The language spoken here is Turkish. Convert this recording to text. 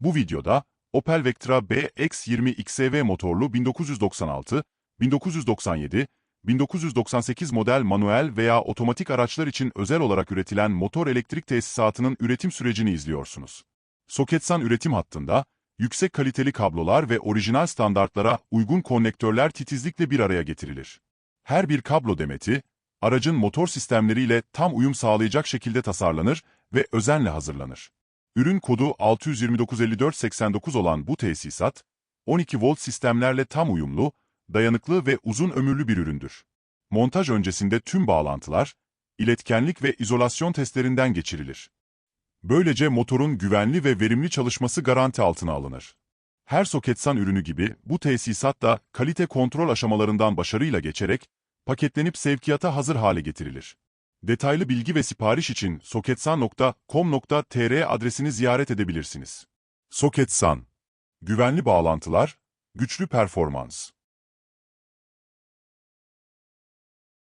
Bu videoda Opel Vectra BX20 XEV motorlu 1996, 1997, 1998 model manuel veya otomatik araçlar için özel olarak üretilen motor elektrik tesisatının üretim sürecini izliyorsunuz. Soketsan üretim hattında, yüksek kaliteli kablolar ve orijinal standartlara uygun konnektörler titizlikle bir araya getirilir. Her bir kablo demeti, aracın motor sistemleriyle tam uyum sağlayacak şekilde tasarlanır ve özenle hazırlanır. Ürün kodu 6295489 olan bu tesisat, 12 volt sistemlerle tam uyumlu, dayanıklı ve uzun ömürlü bir üründür. Montaj öncesinde tüm bağlantılar, iletkenlik ve izolasyon testlerinden geçirilir. Böylece motorun güvenli ve verimli çalışması garanti altına alınır. Her Soketsan ürünü gibi bu tesisat da kalite kontrol aşamalarından başarıyla geçerek paketlenip sevkiyata hazır hale getirilir. Detaylı bilgi ve sipariş için soketsan.com.tr adresini ziyaret edebilirsiniz. Soketsan Güvenli bağlantılar, güçlü performans.